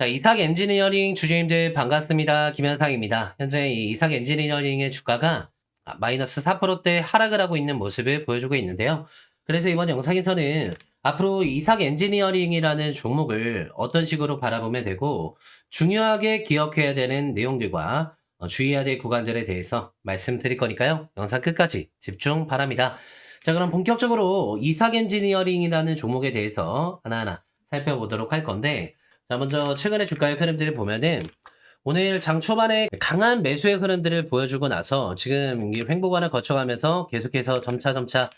자, 이삭 엔지니어링 주주님들 반갑습니다. 김현상입니다. 현재 이 이삭 엔지니어링의 주가가 아, 마이너스 4%대 하락을 하고 있는 모습을 보여주고 있는데요. 그래서 이번 영상에서는 앞으로 이삭 엔지니어링이라는 종목을 어떤 식으로 바라보면 되고 중요하게 기억해야 되는 내용들과 어, 주의해야 될 구간들에 대해서 말씀드릴 거니까요. 영상 끝까지 집중 바랍니다. 자, 그럼 본격적으로 이삭 엔지니어링이라는 종목에 대해서 하나하나 살펴보도록 할 건데 자, 먼저 최근의 주가의 흐름들을 보면은 오늘 장 초반에 강한 매수의 흐름들을 보여주고 나서 지금 이 횡보관을 거쳐가면서 계속해서 점차 점차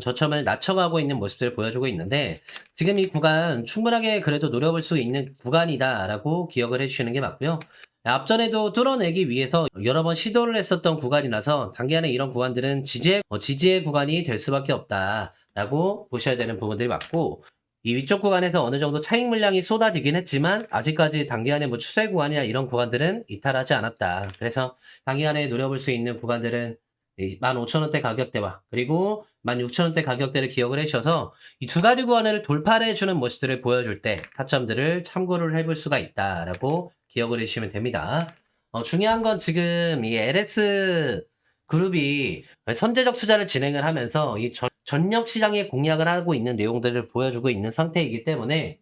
저점을 낮춰가고 있는 모습들을 보여주고 있는데 지금 이 구간 충분하게 그래도 노려볼 수 있는 구간이다라고 기억을 해주시는 게 맞고요. 앞전에도 뚫어내기 위해서 여러 번 시도를 했었던 구간이라서 단기간에 이런 구간들은 지지의, 어, 지지의 구간이 될 수밖에 없다라고 보셔야 되는 부분들이 맞고 이 위쪽 구간에서 어느 정도 차익 물량이 쏟아지긴 했지만 아직까지 단기간에 뭐 추세 구간이나 이런 구간들은 이탈하지 않았다. 그래서 단기간에 노려볼 수 있는 구간들은 15,000원대 가격대와 그리고 16,000원대 가격대를 기억을 해주셔서 이 두 가지 구간을 돌파를 해주는 모습들을 보여줄 때 타점들을 참고를 해볼 수가 있다라고 기억을 해주시면 됩니다. 어, 중요한 건 지금 이 LS 그룹이 선제적 투자를 진행을 하면서 이 전, 전력 시장에 공략을 하고 있는 내용들을 보여주고 있는 상태이기 때문에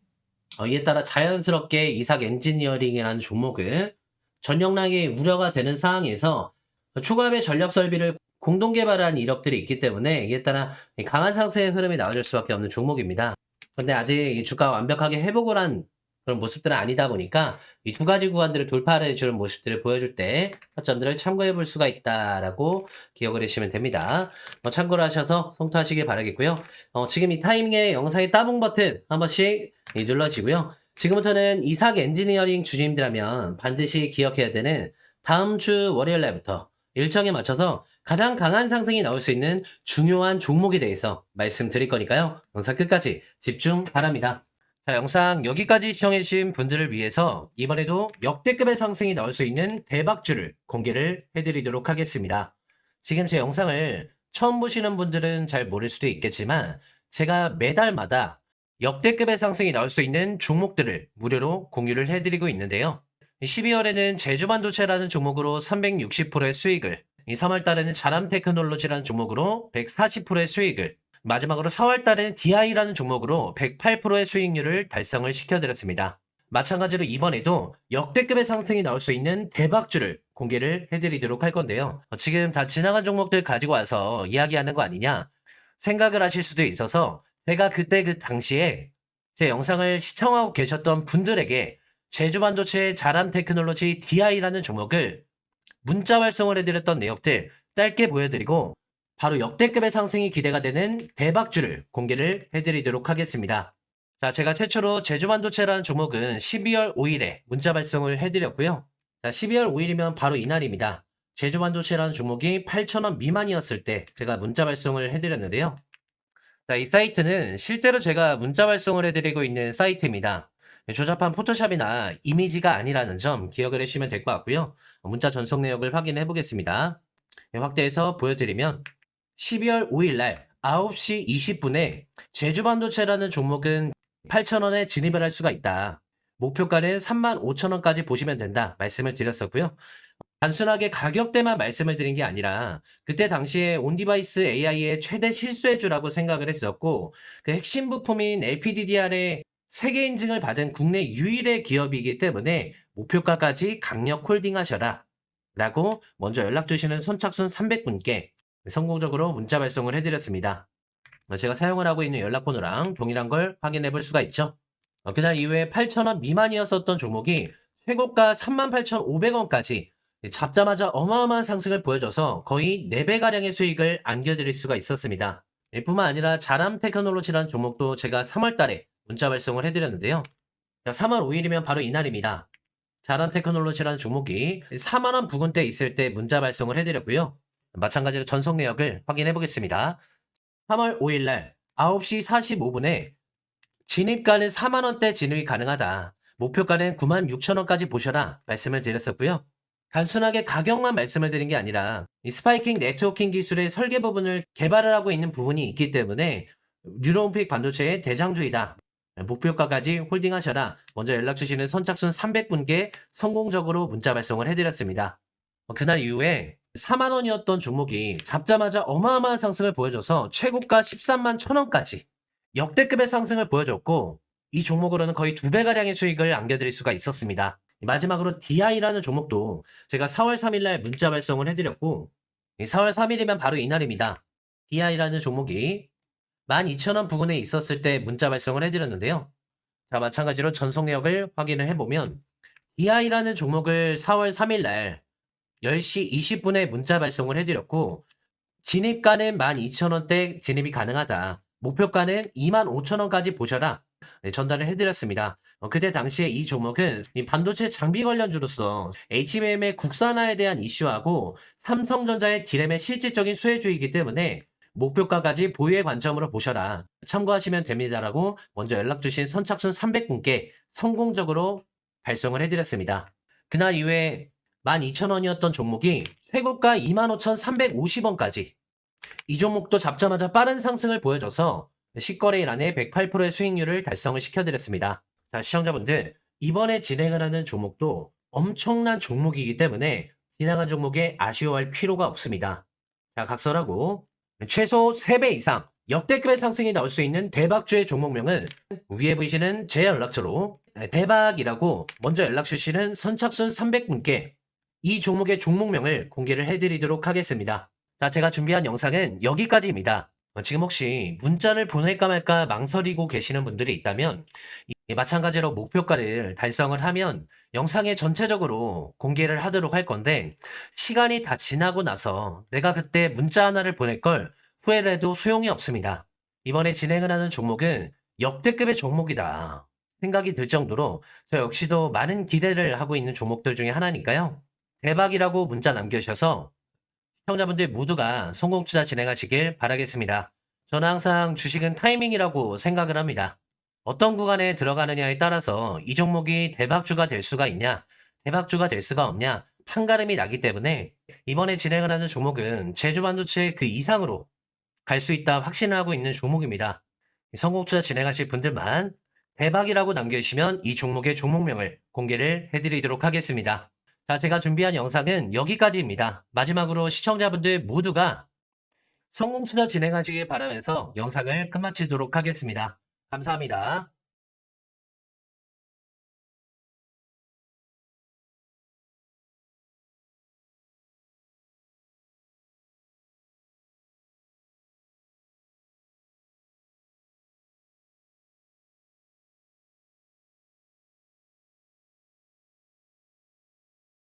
어, 이에 따라 자연스럽게 이삭 엔지니어링이라는 종목을 전력량이 우려가 되는 상황에서 초과의 전력 설비를 공동 개발한 이력들이 있기 때문에 이에 따라 강한 상승의 흐름이 나와줄 수밖에 없는 종목입니다. 근데 아직 이 주가가 완벽하게 회복을 한 그런 모습들은 아니다 보니까 이 두 가지 구간들을 돌파를 해주는 모습들을 보여줄 때 타점들을 참고해 볼 수가 있다라고 기억을 해주시면 됩니다. 뭐 참고를 하셔서 성투하시길 바라겠고요. 어, 지금 이 타이밍에 영상의 따봉 버튼 한 번씩 이 눌러지고요. 지금부터는 이삭 엔지니어링 주주님들하면 반드시 기억해야 되는 다음 주 월요일 날부터 일정에 맞춰서 가장 강한 상승이 나올 수 있는 중요한 종목에 대해서 말씀드릴 거니까요. 영상 끝까지 집중 바랍니다. 자, 영상 여기까지 시청해주신 분들을 위해서 이번에도 역대급의 상승이 나올 수 있는 대박주를 공개를 해드리도록 하겠습니다. 지금 제 영상을 처음 보시는 분들은 잘 모를 수도 있겠지만 제가 매달마다 역대급의 상승이 나올 수 있는 종목들을 무료로 공유를 해드리고 있는데요. 12월에는 제주반도체라는 종목으로 360%의 수익을, 이 3월달에는 자람 테크놀로지라는 종목으로 140%의 수익을, 마지막으로 4월 달에는 DI라는 종목으로 108%의 수익률을 달성을 시켜드렸습니다. 마찬가지로 이번에도 역대급의 상승이 나올 수 있는 대박주를 공개를 해드리도록 할 건데요. 어, 지금 다 지나간 종목들 가지고 와서 이야기하는 거 아니냐 생각을 하실 수도 있어서 제가 그때 그 당시에 제 영상을 시청하고 계셨던 분들에게 제주 반도체 자람 테크놀로지 DI라는 종목을 문자 발송을 해드렸던 내역들 짧게 보여드리고 바로 역대급의 상승이 기대가 되는 대박주를 공개를 해드리도록 하겠습니다. 자, 제가 최초로 제주반도체라는 종목은 12월 5일에 문자 발송을 해드렸고요. 자, 12월 5일이면 바로 이날입니다. 제주반도체라는 종목이 8,000원 미만이었을 때 제가 문자 발송을 해드렸는데요. 자, 이 사이트는 실제로 제가 문자 발송을 해드리고 있는 사이트입니다. 조잡한 포토샵이나 이미지가 아니라는 점 기억을 해주시면 될 것 같고요. 문자 전송 내역을 확인해 보겠습니다. 네, 확대해서 보여드리면 12월 5일 날 9시 20분에 제주반도체라는 종목은 8,000원에 진입을 할 수가 있다. 목표가는 35,000원까지 보시면 된다. 말씀을 드렸었고요. 단순하게 가격대만 말씀을 드린 게 아니라 그때 당시에 온디바이스 AI의 최대 실수해주라고 생각을 했었고 그 핵심 부품인 LPDDR의 세계 인증을 받은 국내 유일의 기업이기 때문에 목표가까지 강력 홀딩하셔라. 라고 먼저 연락 주시는 선착순 300분께 성공적으로 문자 발송을 해드렸습니다. 어, 제가 사용을 하고 있는 연락번호랑 동일한 걸 확인해 볼 수가 있죠. 어, 그날 이후에 8,000원 미만이었었던 종목이 최고가 38,500원까지 잡자마자 어마어마한 상승을 보여줘서 거의 4배가량의 수익을 안겨드릴 수가 있었습니다. 뿐만 아니라 자람 테크놀로지라는 종목도 제가 3월 달에 문자 발송을 해드렸는데요. 3월 5일이면 바로 이날입니다. 자람 테크놀로지라는 종목이 4만원 부근대 있을 때 문자 발송을 해드렸고요. 마찬가지로 전송 내역을 확인해 보겠습니다. 3월 5일 날 9시 45분에 진입가는 4만원대 진입이 가능하다. 목표가는 9만 6천원까지 보셔라 말씀을 드렸었고요. 단순하게 가격만 말씀을 드린 게 아니라 이 스파이킹 네트워킹 기술의 설계 부분을 개발을 하고 있는 부분이 있기 때문에 뉴런픽 반도체의 대장주이다. 목표가까지 홀딩하셔라 먼저 연락 주시는 선착순 300분께 성공적으로 문자 발송을 해드렸습니다. 어, 그날 이후에 4만 원이었던 종목이 잡자마자 어마어마한 상승을 보여줘서 최고가 13만 1천 원까지 역대급의 상승을 보여줬고 이 종목으로는 거의 두 배가량의 수익을 안겨드릴 수가 있었습니다. 마지막으로 DI라는 종목도 제가 4월 3일날 문자 발송을 해드렸고 4월 3일이면 바로 이날입니다. DI라는 종목이 12,000원 부근에 있었을 때 문자 발송을 해드렸는데요. 자, 마찬가지로 전속력을 확인을 해보면 DI라는 종목을 4월 3일날 10시 20분에 문자 발송을 해드렸고 진입가는 12,000원대 진입이 가능하다. 목표가는 25,000원까지 보셔라. 네, 전달을 해드렸습니다. 어, 그때 당시에 이 종목은 이 반도체 장비 관련주로서 HBM의 국산화에 대한 이슈하고 삼성전자의 디램의 실질적인 수혜주이기 때문에 목표가까지 보유의 관점으로 보셔라. 참고하시면 됩니다라고 먼저 연락 주신 선착순 300분께 성공적으로 발송을 해드렸습니다. 그날 이후에 12,000원이었던 종목이 최고가 25,350원까지 이 종목도 잡자마자 빠른 상승을 보여줘서 시거래일 안에 108%의 수익률을 달성을 시켜드렸습니다. 자, 시청자분들, 이번에 진행을 하는 종목도 엄청난 종목이기 때문에 지나간 종목에 아쉬워할 필요가 없습니다. 자, 각설하고 최소 3배 이상 역대급의 상승이 나올 수 있는 대박주의 종목명은 위에 보이시는 제 연락처로 대박이라고 먼저 연락 주시는 선착순 300분께 이 종목의 종목명을 공개를 해드리도록 하겠습니다. 자, 제가 준비한 영상은 여기까지입니다. 어, 지금 혹시 문자를 보낼까 말까 망설이고 계시는 분들이 있다면 이- 마찬가지로 목표가를 달성을 하면 영상에 전체적으로 공개를 하도록 할 건데 시간이 다 지나고 나서 내가 그때 문자 하나를 보낼 걸 후회를 해도 소용이 없습니다. 이번에 진행을 하는 종목은 역대급의 종목이다 생각이 들 정도로 저 역시도 많은 기대를 하고 있는 종목들 중에 하나니까요. 대박이라고 문자 남겨주셔서 시청자분들 모두가 성공 투자 진행하시길 바라겠습니다. 저는 항상 주식은 타이밍이라고 생각을 합니다. 어떤 구간에 들어가느냐에 따라서 이 종목이 대박주가 될 수가 있냐, 대박주가 될 수가 없냐, 판가름이 나기 때문에 이번에 진행을 하는 종목은 제주반도체 그 이상으로 갈 수 있다 확신을 하고 있는 종목입니다. 성공 투자 진행하실 분들만 대박이라고 남겨주시면 이 종목의 종목명을 공개를 해드리도록 하겠습니다. 자, 제가 준비한 영상은 여기까지입니다. 마지막으로 시청자분들 모두가 성공 투자 진행하시길 바라면서 영상을 끝마치도록 하겠습니다. 감사합니다.